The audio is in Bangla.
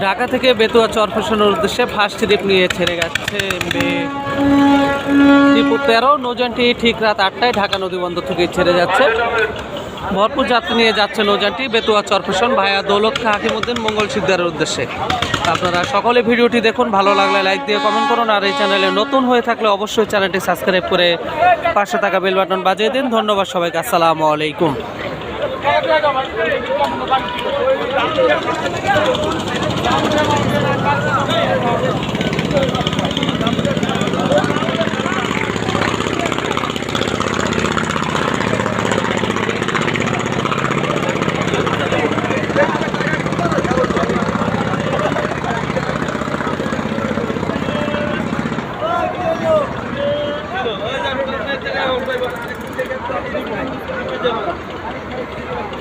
ঢাকা থেকে বেতুয়া চরফেশনের উদ্দেশ্যে ফার্স্ট ট্রিপ নিয়ে ছেড়ে মে- ত্রিপু তেরো, নৌযানটি ঠিক রাত আটটায় ঢাকা নদীবন্দর থেকে ছেড়ে যাচ্ছে। ভরপুর যাত্রী নিয়ে যাচ্ছে নৌযানটি বেতুয়া চরফেশন ভাইয়া দৌলত খা হাকিমুদ্দিন মঙ্গল সিকদারের উদ্দেশ্যে। আপনারা সকলে ভিডিওটি দেখুন, ভালো লাগলে লাইক দিয়ে কমেন্ট করুন, আর এই চ্যানেলে নতুন হয়ে থাকলে অবশ্যই চ্যানেলটি সাবস্ক্রাইব করে পাঁচশো টাকা বেল বাটন বাজিয়ে দিন। ধন্যবাদ সবাইকে, আসসালামু আলাইকুম. ありがとうございます。